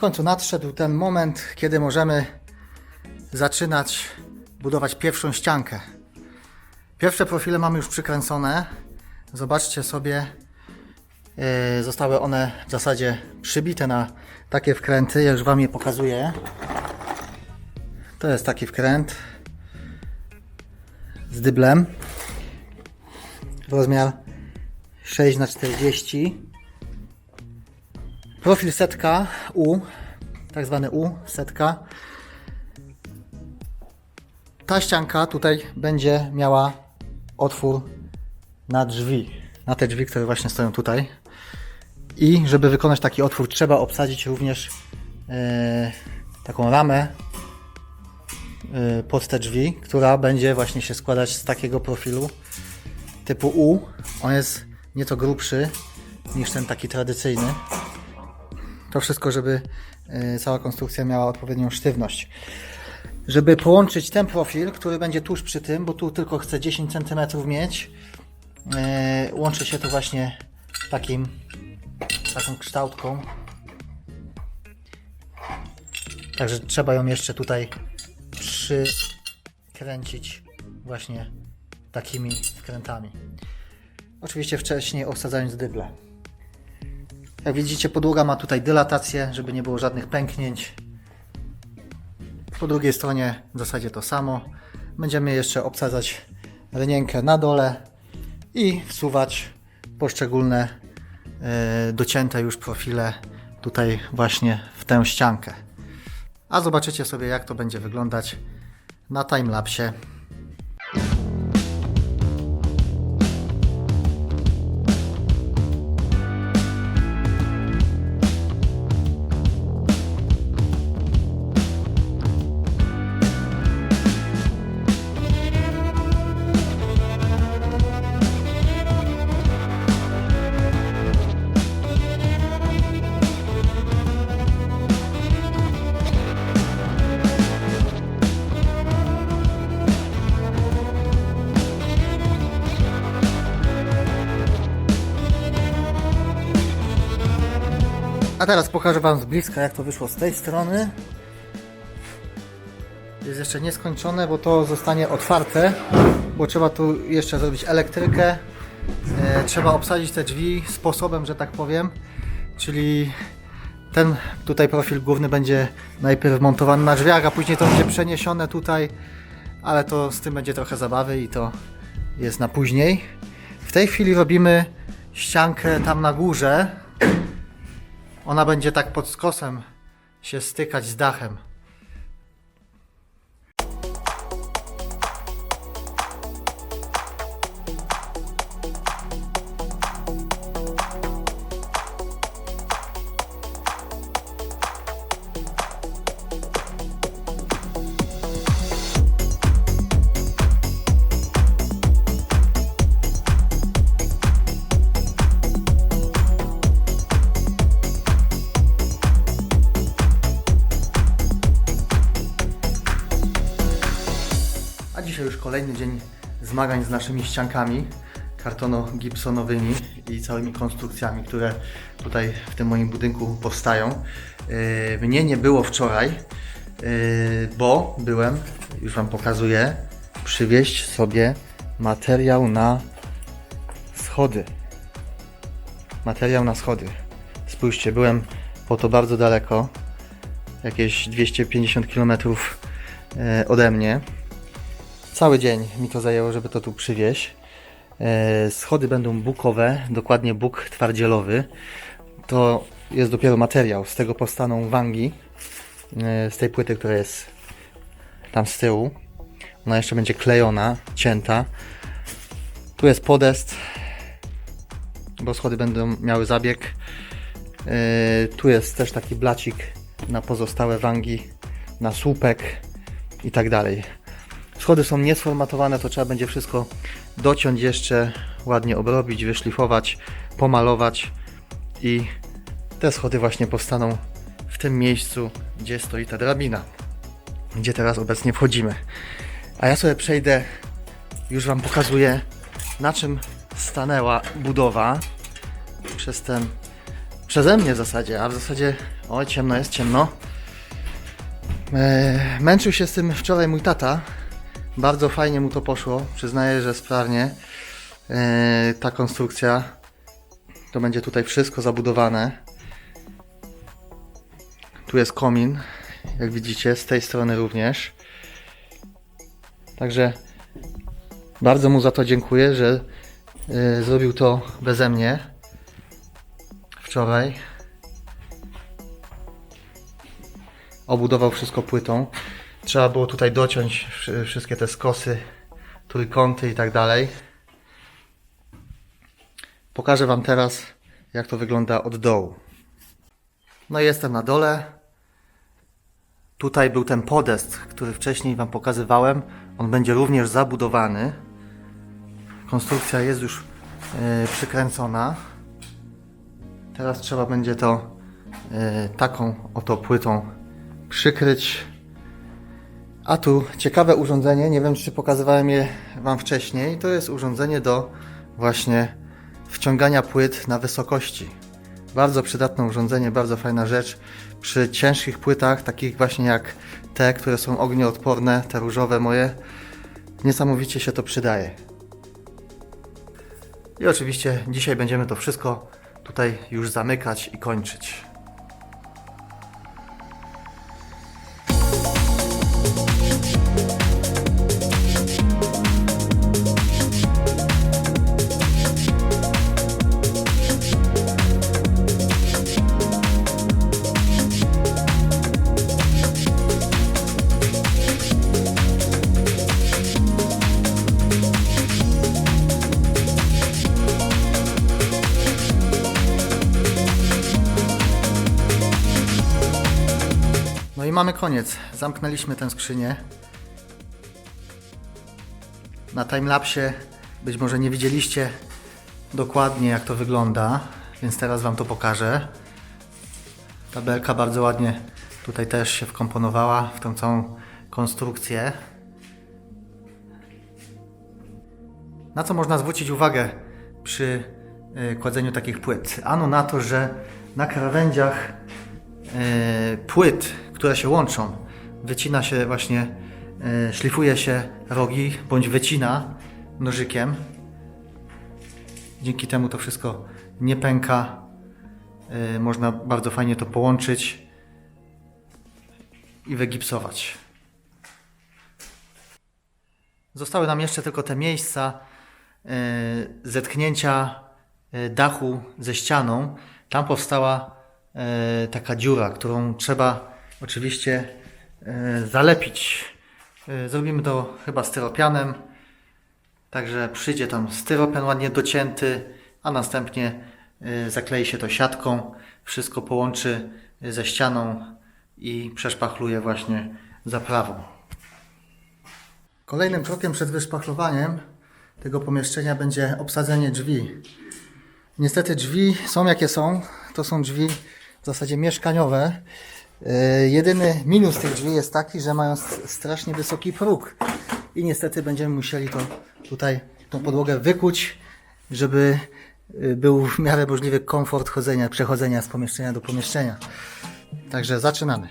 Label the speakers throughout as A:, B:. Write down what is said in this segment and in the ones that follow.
A: końcu nadszedł ten moment, kiedy możemy zaczynać budować pierwszą ściankę. Pierwsze profile mamy już przykręcone. Zobaczcie sobie, yy, zostały one w zasadzie przybite na takie wkręty. Ja już Wam je pokazuję. To jest taki wkręt z dyblem. Rozmiar 6 na 40 Profil setka U, tak zwany U, setka. Ta ścianka tutaj będzie miała otwór na drzwi, na te drzwi, które właśnie stoją tutaj. I żeby wykonać taki otwór, trzeba obsadzić również e, taką ramę e, pod te drzwi, która będzie właśnie się składać z takiego profilu typu U. On jest nieco grubszy niż ten taki tradycyjny. To wszystko, żeby y, cała konstrukcja miała odpowiednią sztywność. Żeby połączyć ten profil, który będzie tuż przy tym, bo tu tylko chcę 10 cm mieć, y, łączy się to właśnie takim, taką kształtką. Także trzeba ją jeszcze tutaj przykręcić właśnie takimi wkrętami. Oczywiście wcześniej obsadzając dyble. Jak widzicie, podłoga ma tutaj dylatację, żeby nie było żadnych pęknięć. Po drugiej stronie w zasadzie to samo. Będziemy jeszcze obsadzać rynienkę na dole i wsuwać poszczególne e, docięte już profile tutaj właśnie w tę ściankę. A zobaczycie sobie jak to będzie wyglądać na timelapsie. Teraz pokażę Wam z bliska, jak to wyszło z tej strony. Jest jeszcze nieskończone, bo to zostanie otwarte, bo trzeba tu jeszcze zrobić elektrykę. E, trzeba obsadzić te drzwi sposobem, że tak powiem, czyli ten tutaj profil główny będzie najpierw montowany na drzwiach, a później to będzie przeniesione tutaj, ale to z tym będzie trochę zabawy i to jest na później. W tej chwili robimy ściankę tam na górze, ona będzie tak pod skosem się stykać z dachem. Kolejny dzień zmagań z naszymi ściankami kartono-gipsonowymi i całymi konstrukcjami, które tutaj w tym moim budynku powstają. Yy, Mnie nie było wczoraj, yy, bo byłem, już Wam pokazuję, przywieźć sobie materiał na schody. Materiał na schody. Spójrzcie, byłem po to bardzo daleko, jakieś 250 km e, ode mnie. Cały dzień mi to zajęło, żeby to tu przywieźć. E, Schody będą bukowe, dokładnie buk twardzielowy. To jest dopiero materiał, z tego powstaną wangi, e, z tej płyty, która jest tam z tyłu. Ona jeszcze będzie klejona, cięta. Tu jest podest, bo schody będą miały zabieg. E, Tu jest też taki blacik na pozostałe wangi, na słupek i tak dalej. Schody są niesformatowane, to trzeba będzie wszystko dociąć jeszcze, ładnie obrobić, wyszlifować, pomalować i te schody właśnie powstaną w tym miejscu, gdzie stoi ta drabina, gdzie teraz obecnie wchodzimy. A ja sobie przejdę, już Wam pokazuję, na czym stanęła budowa przez ten przeze mnie w zasadzie, a w zasadzie, o ciemno jest, ciemno. E, męczył się z tym wczoraj mój tata. Bardzo fajnie mu to poszło. Przyznaję, że sprawnie. E, ta konstrukcja to będzie tutaj wszystko zabudowane. Tu jest komin, jak widzicie, z tej strony również. Także bardzo mu za to dziękuję, że e, zrobił to beze mnie wczoraj. Obudował wszystko płytą. Trzeba było tutaj dociąć wszy- wszystkie te skosy, trójkąty i tak dalej. Pokażę Wam teraz, jak to wygląda od dołu. No i jestem na dole. Tutaj był ten podest, który wcześniej Wam pokazywałem. On będzie również zabudowany. Konstrukcja jest już e, przykręcona. Teraz trzeba będzie to e, taką oto płytą przykryć. A tu ciekawe urządzenie, nie wiem czy pokazywałem je Wam wcześniej. To jest urządzenie do właśnie wciągania płyt na wysokości. Bardzo przydatne urządzenie, bardzo fajna rzecz. Przy ciężkich płytach, takich właśnie jak te, które są ognioodporne, te różowe moje, niesamowicie się to przydaje. I oczywiście dzisiaj będziemy to wszystko tutaj już zamykać i kończyć. Mamy koniec. Zamknęliśmy tę skrzynię. Na timelapsie być może nie widzieliście dokładnie jak to wygląda, więc teraz Wam to pokażę. Tabelka bardzo ładnie tutaj też się wkomponowała w tą całą konstrukcję. Na co można zwrócić uwagę przy y, kładzeniu takich płyt? Ano na to, że na krawędziach e, płyt, które się łączą, wycina się właśnie, e, szlifuje się rogi bądź wycina nożykiem. Dzięki temu to wszystko nie pęka. E, Można bardzo fajnie to połączyć i wygipsować. Zostały nam jeszcze tylko te miejsca e, zetknięcia dachu ze ścianą. Tam powstała taka dziura, którą trzeba oczywiście e, zalepić. E, Zrobimy to chyba styropianem. Także przyjdzie tam styropian ładnie docięty, a następnie e, zaklei się to siatką. Wszystko połączy ze ścianą i przeszpachluje właśnie zaprawą. Kolejnym krokiem przed wyszpachlowaniem tego pomieszczenia będzie obsadzenie drzwi. Niestety drzwi są jakie są. To są drzwi w zasadzie mieszkaniowe. Yy, jedyny minus tych drzwi jest taki, że mają strasznie wysoki próg. I niestety będziemy musieli to tutaj, tą podłogę wykuć, żeby yy, był w miarę możliwy komfort chodzenia, przechodzenia z pomieszczenia do pomieszczenia. Także zaczynamy.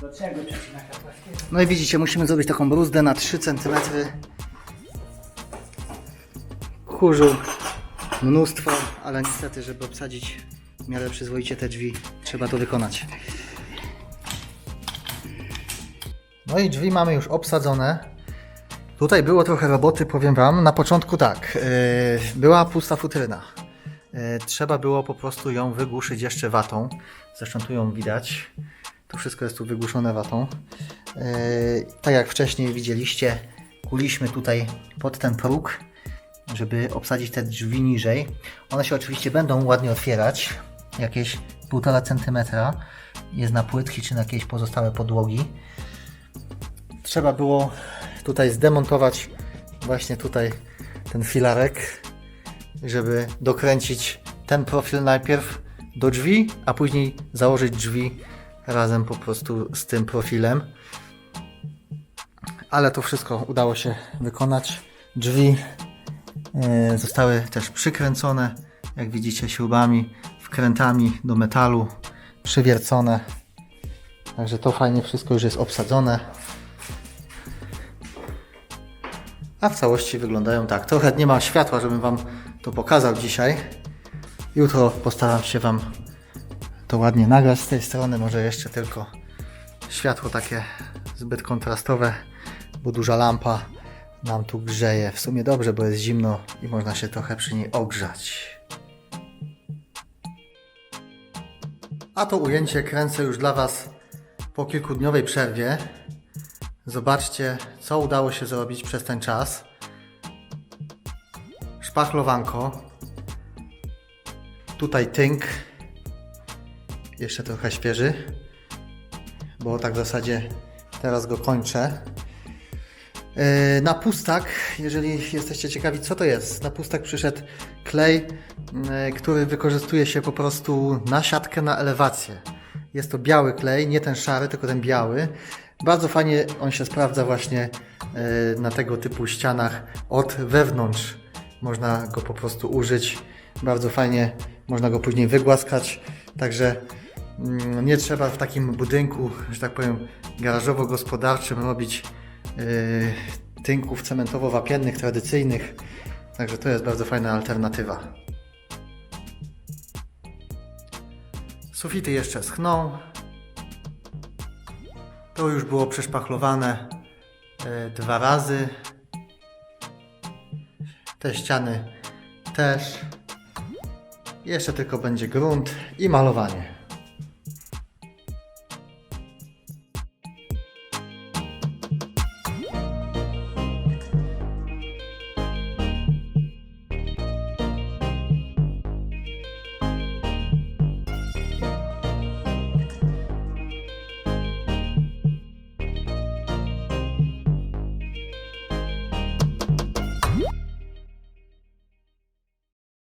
B: Do czego przycina kapłaskiego?
A: No i widzicie, musimy zrobić taką bruzdę na 3 cm. Kurzu mnóstwo, ale niestety, żeby obsadzić w miarę przyzwoicie te drzwi, trzeba to wykonać. No i drzwi mamy już obsadzone. Tutaj było trochę roboty, powiem Wam. Na początku tak, yy, była pusta futryna. Yy, trzeba było po prostu ją wygłuszyć jeszcze watą. Zresztą tu ją widać. To wszystko jest tu wygłuszone watą. Yy, tak jak wcześniej widzieliście, kuliśmy tutaj pod ten próg, żeby obsadzić te drzwi niżej. One się oczywiście będą ładnie otwierać, jakieś 1,5 cm jest na płytki czy na jakieś pozostałe podłogi. Trzeba było tutaj zdemontować właśnie tutaj ten filarek, żeby dokręcić ten profil najpierw do drzwi, a później założyć drzwi razem po prostu z tym profilem. ale to wszystko udało się wykonać. Drzwi e, zostały też przykręcone, jak widzicie, śrubami, wkrętami do metalu, przywiercone. Także to fajnie wszystko już jest obsadzone. A w całości wyglądają tak. Trochę nie ma światła, żebym Wam to pokazał dzisiaj. Jutro postaram się Wam to ładnie nagrać z tej strony. Może jeszcze tylko światło takie zbyt kontrastowe, bo duża lampa nam tu grzeje. W sumie dobrze, bo jest zimno i można się trochę przy niej ogrzać. A to ujęcie kręcę już dla Was po kilkudniowej przerwie. Zobaczcie, co udało się zrobić przez ten czas. Szpachlowanko. Tutaj tynk. Jeszcze trochę świeży, bo tak w zasadzie teraz go kończę. Yy, Na pustak, jeżeli jesteście ciekawi, co to jest, na pustak przyszedł klej, yy, który wykorzystuje się po prostu na siatkę, na elewację. Jest to biały klej, nie ten szary, tylko ten biały. Bardzo fajnie on się sprawdza właśnie yy, na tego typu ścianach od wewnątrz. Można go po prostu użyć. Bardzo fajnie można go później wygłaskać. Także nie trzeba w takim budynku, że tak powiem, garażowo-gospodarczym robić yy, tynków cementowo-wapiennych tradycyjnych. Także to jest bardzo fajna alternatywa. Sufity jeszcze schną. To już było przeszpachlowane yy, dwa razy. Te ściany też. Jeszcze tylko będzie grunt i malowanie.